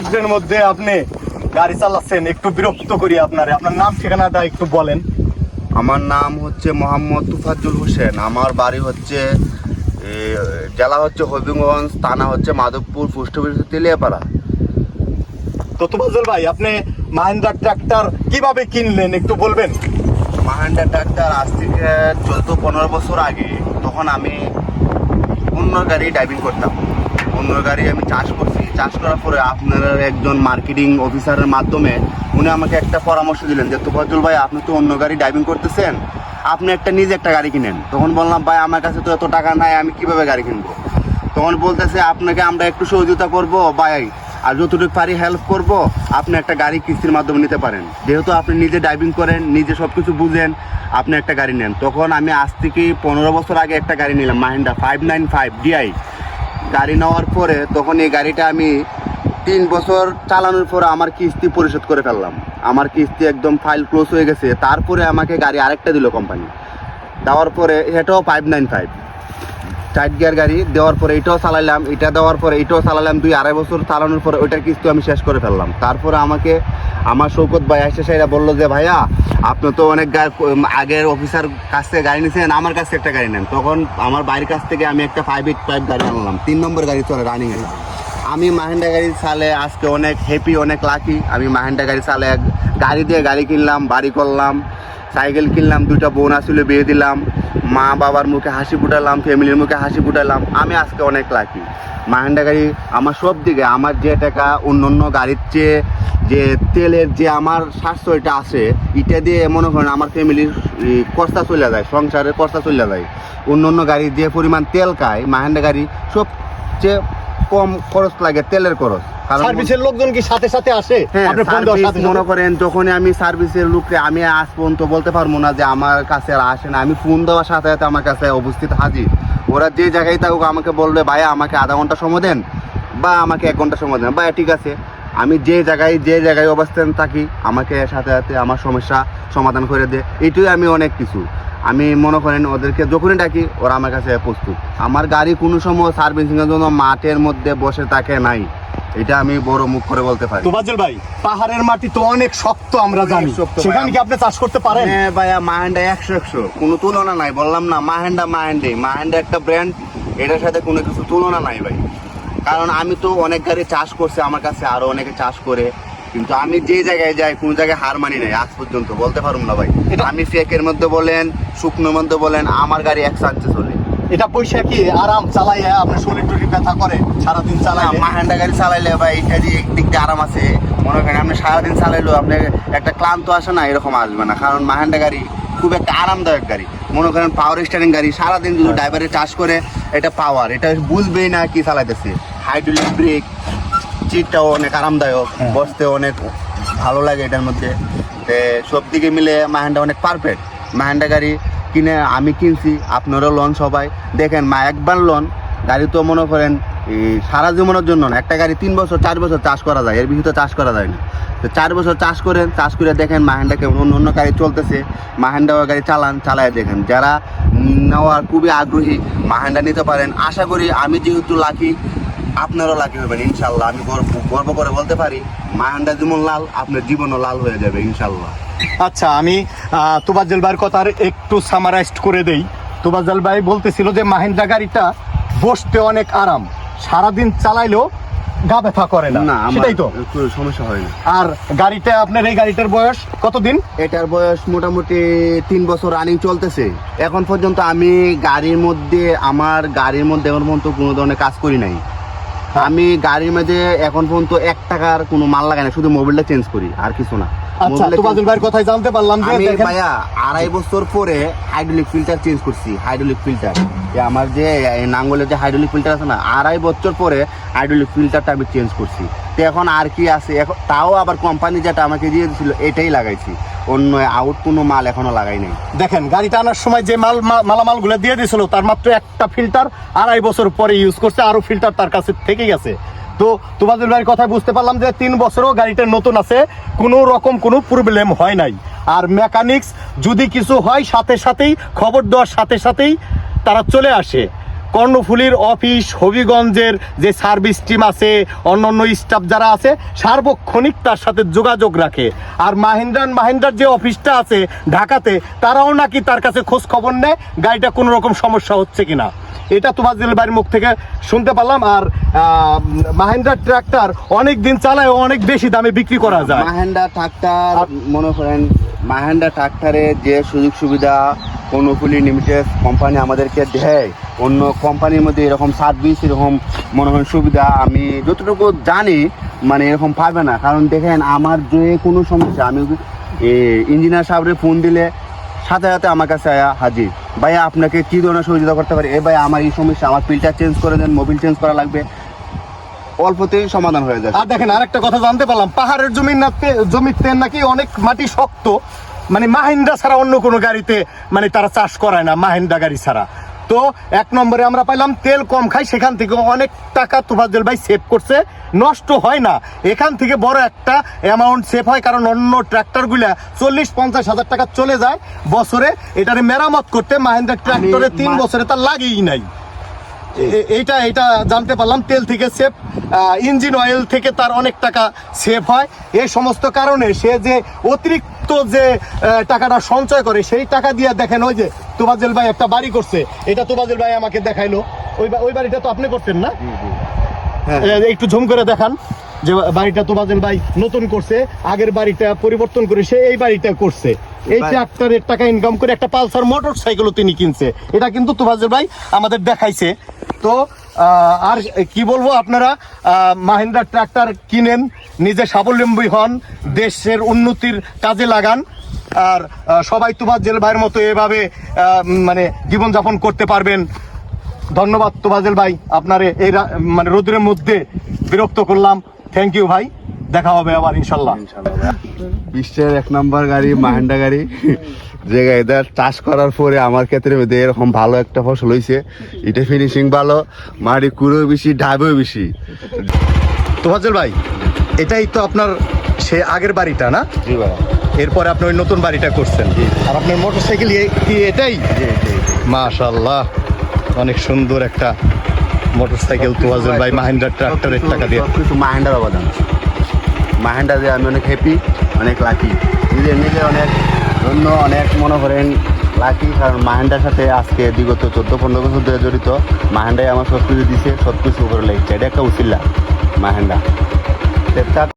রোদ্রের মধ্যে আপনি গাড়ি চালাচ্ছেন একটু বিরক্ত করি আপনারে। আপনার নাম ঠিকানাটা একটু বলেন। আমার নাম হচ্ছে মোহাম্মদ তুফাজ্জুল হোসেন। আমার বাড়ি হচ্ছে জেলা হচ্ছে হবিগঞ্জ থানা হচ্ছে মাধবপুর পোস্ট অফিস তেলিয়াপাড়া। তো তুফাজুল ভাই আপনি মাহিন্দ্রা ট্রাক্টর কীভাবে কিনলেন একটু বলবেন? মাহান্ডা ট্রাক্টর আজ থেকে চোদ্দ পনেরো বছর আগে তখন আমি অন্য গাড়ি ড্রাইভিং করতাম। অন্য গাড়ি আমি চাষ করছি। চাষ করার পরে আপনার একজন মার্কেটিং অফিসারের মাধ্যমে উনি আমাকে একটা পরামর্শ দিলেন যে তোফাজুল ভাই, আপনি তো অন্য গাড়ি ড্রাইভিং করতেছেন। আপনি একটা নিজে একটা গাড়ি কিনেন। তখন বললাম, ভাই, আমার কাছে তো এত টাকা নাই, আমি কীভাবে গাড়ি কিনবো? তখন বলতেছে, আপনাকে আমরা একটু সহযোগিতা করব, ভাই, আর যতটুকু পারি হেল্প করব, আপনি একটা গাড়ি কিস্তির মাধ্যমে নিতে পারেন। যেহেতু আপনি নিজে ড্রাইভিং করেন, নিজে সব কিছু বুঝেন, আপনি একটা গাড়ি নেন। তখন আমি আজ থেকে পনেরো বছর আগে একটা গাড়ি নিলাম Mahindra five nine five DI গাড়ি নেওয়ার পরে তখন এই গাড়িটা আমি তিন বছর চালানোর পরে আমার কিস্তি পরিশোধ করে ফেললাম। আমার কিস্তি একদম ফাইল ক্লোজ হয়ে গেছে। তারপরে আমাকে গাড়ি আরেকটা দিল কোম্পানি দেওয়ার পরে এটাও ফাইভ নাইন ফাইভ চার গিয়ার গাড়ি দেওয়ার পরে এটাও চালাইলাম। এটা দেওয়ার পরে এটাও চালালাম দুই আড়াই বছর চালানোর পরে ওইটার কিস্তি আমি শেষ করে ফেললাম। তারপরে আমাকে আমার শৌকত ভাই আসে সেটা বলল যে, ভাইয়া, আপনি তো অনেক আগের অফিসার কাছ থেকে গাড়ি নিয়েছেন আমার কাছে একটা গাড়ি নেন। তখন আমার বাড়ির কাছ থেকে আমি একটা ফাইভ এইট ফাইভ গাড়ি আনলাম। তিন নম্বর গাড়ি চলে রানিং এ। আমি মাহেন্দ্রা গাড়ি চালে আজকে অনেক হ্যাপি অনেক লাকি আমি মাহেন্দ্রা গাড়ি চালে গাড়ি দিয়ে গাড়ি কিনলাম, বাড়ি করলাম। সাইকেল কিনলাম, দুইটা বোন আসলে বিয়ে দিলাম, মা বাবার মুখে হাসি ফুটালাম ফ্যামিলির মুখে হাসি ফুটালাম। আমি আজকে অনেক লাকি মাহেন্দ্রা গাড়ি আমার সব দিকে, আমার যে টাকা অন্য অন্য গাড়ির চেয়ে যে তেলের যে আমার সাশ্রয়টা আছে, এটা দিয়ে মনে করেন আমার ফ্যামিলির কর্তা চলে যায়, সংসারের কর্তা চলে যায়। অন্য অন্য গাড়ি যে পরিমাণ তেল খায়, মাহেন্দ্রা গাড়ি সবচেয়ে কম খরচ লাগে তেলের খরচ। সার্ভিসের লোকজন কি সাথে সাথে আসে? হ্যাঁ আপনি ফোন দেওয়ার সাথে? মনে করেন যখনই আমি সার্ভিসের লোককে আমি আজ পর্যন্ত বলতে পারব না যে আমার কাছে আর আসে না। আমি ফোন দেওয়ার সাথে সাথে আমার কাছে উপস্থিত হাজির। ওরা যে জায়গায় থাকুক আমাকে বলবে ভাইয়া আমাকে আধা ঘণ্টা সময় দেন বা আমাকে এক ঘণ্টা সময় দেন। ভাইয়া ঠিক আছে। আমি যে জায়গায় যে জায়গায় অবস্থান থাকি আমাকে সাথে সাথে আমার সমস্যা সমাধান করে দে। এটাই আমি অনেক কিছু। আমি মনে করেন ওদেরকে যখনই ডাকি ওরা আমার কাছে প্রস্তুত। আমার গাড়ি কোনো সময় সার্ভিসিংয়ের জন্য মাঠের মধ্যে বসে থাকে নাই। এটা আমি বড় মুখ করে বলতে পারি। তোফাজ্জল ভাই পাহাড়ের মাটি তো অনেক শক্ত আমরা জানি। সেখানে কি আপনি চাষ করতে পারেন? হ্যাঁ ভাইয়া মাহেন্ডা একশো একশো। কোনো তুলনা নাই বললাম না মাহেন্ডা মাহেন্ডে মাহেন্ডা একটা ব্র্যান্ড এটার সাথে কোনো কিছু তুলনা নাই ভাই। কারণ আমি তো অনেক গাড়ি চাষ করছি আমার কাছে আরও অনেকে চাষ করে। কিন্তু আমি যে জায়গায় যাই কোন জায়গায় হার মানি নাই আজ পর্যন্ত। বলতে পারুম না ভাই। আমি ফেকের মধ্যে বলেন শুকনোর মধ্যে বলেন আমার গাড়ি এক চান্সে চলে। এটা পয়সা কি আরাম চালাই আপনার শরীর টরীর ব্যথা করে সারাদিন চালাই না, গাড়ি চালাইলে ভাই এটা যে একদিক দিয়ে আরাম আছে। মনে করেন আপনি সারাদিন চালাইলেও আপনি একটা ক্লান্ত আসে না এরকম আসবে না। কারণ মাহেন্ডা গাড়ি খুব একটা আরামদায়ক গাড়ি। মনে করেন পাওয়ার স্টারিং গাড়ি সারাদিন যদি ড্রাইভারে চাষ করে এটা পাওয়ার এটা বুঝবেই না কি চালাইতেছে। হাইড্রোলিক ব্রেক সিটটাও অনেক আরামদায়ক হ্যাঁ। বসতে অনেক ভালো লাগে এটার মধ্যে। সব দিকে মিলে মাহেন্ডা অনেক পারফেক্ট মাহেন্ডা গাড়ি কিনে আমি কিনছি, আপনারও লোন সবাই। দেখেন মা, একবার লোন গাড়ি তো মনে করেন সারা জীবনের জন্য একটা গাড়ি তিন বছর, চার বছর চাষ করা যায়, এর বেশি তো চাষ করা যায় না। তো চার বছর চাষ করেন, চাষ করে দেখেন মাহেন্ডা কেমন, অন্য অন্য গাড়ি চলতেছে মাহেন্ডা গাড়ি চালান, চালায় দেখেন। যারা নেওয়ার খুবই আগ্রহী মাহেন্ডা নিতে পারেন। আশা করি আমি যেহেতু লাকি আপনারও লাকি হবেন ইনশাল্লাহ। আমি গর্ব গর্ব করে বলতে পারি মাহেন্ডা যেমন লাল আপনার জীবনও লাল হয়ে যাবে ইনশাল্লাহ। আচ্ছা আমি তোবাজ্জল ভাইয়ের কথার একটু সামারাইজড করে দেই। তোবাজ্জল ভাই বলতেছিল যে মাহিন্দ্রা গাড়িটা বসতে অনেক আরাম। সারাদিন চালাইলেও গা ব্যথা করে না। সেটাই তো। সমস্যা হয় না। আর গাড়িটা আপনার এই গাড়িটার বয়স কতদিন? এটার বয়স মোটামুটি তিন বছর রানিং চলতেছে। এখন পর্যন্ত আমি গাড়ির মধ্যে আমার গাড়ির মধ্যে এখন পর্যন্ত কোনো ধরনের কাজ করি নাই। আমি গাড়ির মধ্যে এখন পর্যন্ত এক টাকার কোনো মাল লাগাই না শুধু মোবাইলটা চেঞ্জ করি আর কিছু না। আচ্ছা মোবিলটা ভাইয়ের কথাই জানতে পারলাম যে আমি ভাইয়া আড়াই বছর পরে হাইড্রোলিক ফিল্টার চেঞ্জ করছি হাইড্রোলিক ফিল্টার আমার যে নাঙ্গলের যে হাইড্রোলিক ফিল্টার আছে না আড়াই বছর পরে হাইড্রোলিক ফিল্টারটা আমি চেঞ্জ করছি। তো এখন আর কি আছে? এখন তাও আবার কোম্পানি যেটা আমাকে দিয়ে দিয়েছিল এটাই লাগাইছি। অন্য আউট কোনো মাল এখনও লাগাই নাই। দেখেন, গাড়িটা আনার সময় যে মাল মালামালগুলো দিয়ে দিয়েছিল তার মাত্র একটা ফিল্টার আড়াই বছর পরে ইউজ করছে আরও ফিল্টার তার কাছে থেকে গেছে। তো তোবাজুল ভাইয়ের কথা বুঝতে পারলাম যে তিন বছরও গাড়িটা নতুন আছে, কোনো রকম কোনো প্রবলেম হয় নাই। আর মেকানিক্স যদি কিছু হয়, সাথে সাথেই, খবর দেওয়ার সাথে সাথেই তারা চলে আসে। কর্ণফুলির অফিস হবিগঞ্জের যে সার্ভিস টিম আছে অন্যান্য স্টাফ যারা আছে সার্বক্ষণিক তার সাথে যোগাযোগ রাখে। আর মাহিন্দ্রান মাহিন্দ্রার যে অফিসটা আছে ঢাকাতে তারাও নাকি তার কাছে খোঁজ খবর নেয় গাড়িটা কোনো রকম সমস্যা হচ্ছে কিনা। এটা তোমার বাড়ির মুখ থেকে শুনতে পারলাম। আর মাহিন্দ্রা ট্রাক্টর অনেক দিন চালায় অনেক বেশি দামে বিক্রি করা যায়। মাহেন্দ্রা ট্রাক্টর মনে করেন মাহেন্দ্রা ট্রাক্টরে যে সুযোগ সুবিধা কর্ণফুলি লিমিটেড কোম্পানি আমাদেরকে দেয় অন্য কোম্পানির মধ্যে এরকম সার্ভিস এরকম মনে হয় সুবিধা, আমি যতটুকু জানি মানে এরকম পাবে না। কারণ দেখেন, আমার যে কোনো সমস্যা, আমি ইঞ্জিনিয়ার সাহেবের ফোন দিলে সাথে সাথে আমার কাছে আয়া হাজির। ভাইয়া, আপনাকে কি ধরনের সহযোগিতা করতে পারি? এ ভাই, আমার এই সমস্যা, আমার ফিল্টার চেঞ্জ করে দেন মোবিল চেঞ্জ করা লাগবে। অল্পতেই সমাধান হয়ে যায় আর দেখেন, আরেকটা কথা জানতে পারলাম। পাহাড়ের জমির নাতে জমিতে নাকি অনেক মাটি শক্ত। মানে মাহিন্দ্রা ছাড়া অন্য কোনো গাড়িতে মানে তারা চাষ করায় না, মাহিন্দ্রা গাড়ি ছাড়া। তো এক নম্বরে আমরা পাইলাম তেল কম খাই সেখান থেকে অনেক টাকা তোফাজ্জল ভাই সেভ করছে। নষ্ট হয় না। এখান থেকে বড় একটা অ্যামাউন্ট সেভ হয় কারণ অন্য ট্র্যাক্টরগুলা চল্লিশ পঞ্চাশ হাজার টাকা চলে যায় বছরে। এটারে মেরামত করতে মাহিন্দ্রা ট্র্যাক্টরে তিন বছরে তার লাগেই নাই। এইটা এটা জানতে পারলাম তেল থেকে সেফ ইঞ্জিন অয়েল থেকে তার অনেক টাকা সেভ হয়। এই সমস্ত কারণে সে যে অতিরিক্ত যে টাকাটা সঞ্চয় করে সেই টাকা দিয়ে দেখেন ওই যে তোবাজেল ভাই একটা বাড়ি করছে। এটা তোবাজেল ভাই আমাকে দেখাইলো। ওই ওই বাড়িটা তো আপনি করছেন না? হ্যাঁ। একটু ঝুম করে দেখান যে বাড়িটা তোবাজেল ভাই নতুন করছে আগের বাড়িটা পরিবর্তন করে সে এই বাড়িটা করছে। এই ট্রাক্টরের টাকা ইনকাম করে একটা পালসার মোটর সাইকেলও তিনি কিনছে। এটা কিন্তু তোবাজেল ভাই আমাদের দেখাইছে। তো আর কি বলব আপনারা মাহিন্দ্রা ট্রাক্টর কিনেন, নিজে স্বাবলম্বী হন, দেশের উন্নতির কাজে লাগান। আর সবাই তোবাজেল ভাইয়ের মতো এভাবে মানে জীবনযাপন করতে পারবেন। ধন্যবাদ তোবাজেল ভাই, আপনার এই মানে রোদ্রের মধ্যে বিরক্ত করলাম। থ্যাংক ইউ ভাই। দেখা হবে আবার ইনশাল্লাহ। বিশ্বের এক নম্বর গাড়ি মাহেন্ডা গাড়ি। যে গাড়িটা চাষ করার পরে আমার ক্ষেত্রে এরকম ভালো একটা ফসল হয়েছে এটা ফিনিশিং ভালো মাটি কুড়ো বেশি ঢাবেও বেশি। তোবাজেল ভাই এটাই তো আপনার সে আগের বাড়িটা না? জি ভাই। এরপরে আপনি ওই নতুন বাড়িটা করছেন। আর আপনার মোটর সাইকেল কি এটাই? মাশাল্লাহ। অনেক সুন্দর একটা মোটর সাইকেল তোবাজেল ভাই মাহিন্দ্রা ট্রাক্টরের টাকা দিয়ে। কিছু মাহেন্ডার অবদান। মাহেন্ডা দিয়ে আমি অনেক হ্যাপি অনেক লাকি নিজে নিজে অনেক ধন্য, অনেক মনে করেন লাকি কারণ মাহেন্ডার সাথে আজকে বিগত চোদ্দ, পনেরো বছর ধরে জড়িত। মাহেন্ডাই আমার সব দিছে সব কিছু উপরে লেগেছে। এটা একটা উচিল্লা মাহেন্ডা